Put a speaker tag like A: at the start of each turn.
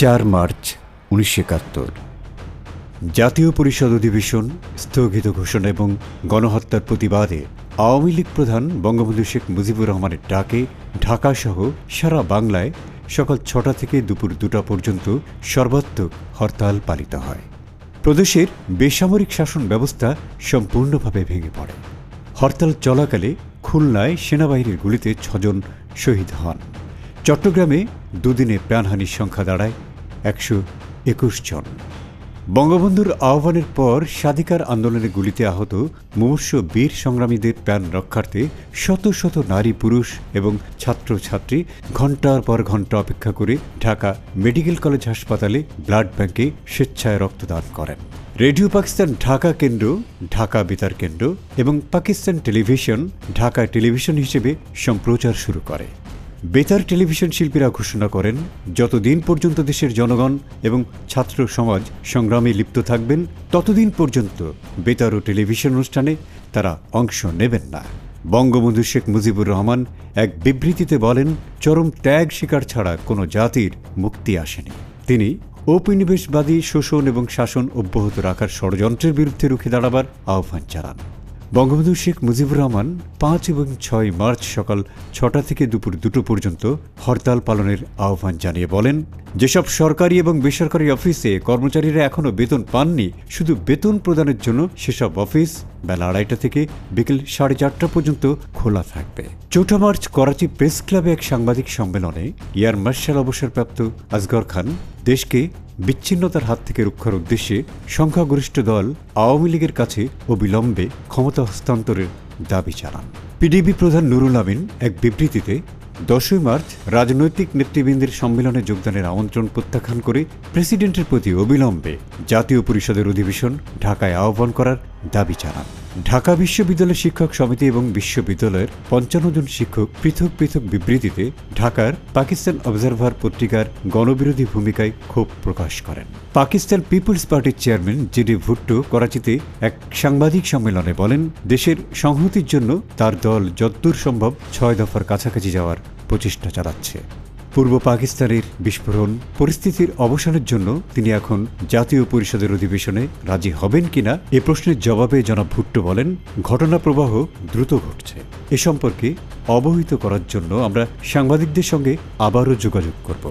A: চার মার্চ উনিশশো একাত্তর। জাতীয় পরিষদ অধিবেশন স্থগিত ঘোষণা এবং গণহত্যার প্রতিবাদে আওয়ামী লীগ প্রধান বঙ্গবন্ধু শেখ মুজিবুর রহমানের ডাকে ঢাকাসহ সারা বাংলায় সকাল ছটা থেকে দুপুর দুটা পর্যন্ত সর্বাত্মক হরতাল পালিত হয়। প্রদেশের বেসামরিক শাসন ব্যবস্থা সম্পূর্ণভাবে ভেঙে পড়ে। হরতাল চলাকালে খুলনায় সেনাবাহিনীর গুলিতে ছজন শহীদ হন। চট্টগ্রামে দুদিনে প্রাণহানির সংখ্যা দাঁড়ায় একশো একুশ জন। বঙ্গবন্ধুর আহ্বানের পর স্বাধিকার আন্দোলনে গুলিতে আহত মুমূর্ষ বীর সংগ্রামীদের প্রাণ রক্ষার্থে শত শত নারী, পুরুষ এবং ছাত্রছাত্রী ঘণ্টার পর ঘণ্টা অপেক্ষা করে ঢাকা মেডিকেল কলেজ হাসপাতালে ব্লাড ব্যাংকে স্বেচ্ছায় রক্তদান করেন। রেডিও পাকিস্তান ঢাকা কেন্দ্র, ঢাকা বেতার কেন্দ্র এবং পাকিস্তান টেলিভিশন ঢাকা টেলিভিশন হিসেবে সম্প্রচার শুরু করে। বেতার টেলিভিশন শিল্পীরা ঘোষণা করেন, যতদিন পর্যন্ত দেশের জনগণ এবং ছাত্র সমাজ সংগ্রামে লিপ্ত থাকবেন, ততদিন পর্যন্ত বেতার ও টেলিভিশন অনুষ্ঠানে তারা অংশ নেবেন না। বঙ্গবন্ধু শেখ মুজিবুর রহমান এক বিবৃতিতে বলেন, চরম ত্যাগ শিকার ছাড়া কোনো জাতির মুক্তি আসেনি। তিনি ঔপনিবেশবাদী শোষণ এবং শাসন অব্যাহত রাখার ষড়যন্ত্রের বিরুদ্ধে রুখে দাঁড়াবার আহ্বান জানান। বঙ্গবন্ধু শেখ মুজিবুর রহমান পাঁচ এবং ছয় মার্চ সকাল ছটা থেকে দুপুর দুটো পর্যন্ত হরতাল পালনের আহ্বান জানিয়ে বলেন, যেসব সরকারি এবং বেসরকারি অফিসে কর্মচারীরা এখনও বেতন পাননি, শুধু বেতন প্রদানের জন্য সেসব অফিস বেলা আড়াইটা থেকে বিকেল সাড়ে চারটা পর্যন্ত খোলা থাকবে। চৌঠা মার্চ করাচি প্রেস ক্লাবে এক সাংবাদিক সম্মেলনে এয়ার মার্শাল অবসরপ্রাপ্ত আসগর খান দেশকে বিচ্ছিন্নতার হাত থেকে রক্ষার উদ্দেশ্যে সংখ্যাগরিষ্ঠ দল আওয়ামী লীগের কাছে অবিলম্বে ক্ষমতা হস্তান্তরের দাবি জানান। পিডিবি প্রধান নুরুল আমিন এক বিবৃতিতে দশই মার্চ রাজনৈতিক নেতৃবৃন্দের সম্মেলনে যোগদানের আমন্ত্রণ প্রত্যাখ্যান করে প্রেসিডেন্টের প্রতি অবিলম্বে জাতীয় পরিষদের অধিবেশন ঢাকায় আহ্বান করার দাবি জানান। ঢাকা বিশ্ববিদ্যালয় শিক্ষক সমিতি এবং বিশ্ববিদ্যালয়ের পঞ্চান্ন জন শিক্ষক পৃথক পৃথক বিবৃতিতে ঢাকার পাকিস্তান অবজারভার পত্রিকার গণবিরোধী ভূমিকায় ক্ষোভ প্রকাশ করেন। পাকিস্তান পিপলস পার্টির চেয়ারম্যান জিডি ভুট্টো করাচিতে এক সাংবাদিক সম্মেলনে বলেন, দেশের সংহতির জন্য তার দল যদ্দূর সম্ভব ছয় দফার কাছাকাছি যাওয়ার প্রচেষ্টা চালাচ্ছে। পূর্ব পাকিস্তানের বিস্ফোরণ পরিস্থিতির অবসানের জন্য তিনি এখন জাতীয় পরিষদের অধিবেশনে রাজি হবেন কিনা এ প্রশ্নের জবাবে জনাব ভুট্টো বলেন, ঘটনা প্রবাহ দ্রুত ঘটছে। এ সম্পর্কে অবহিত করার জন্য আমরা সাংবাদিকদের সঙ্গে আবারও যোগাযোগ করব।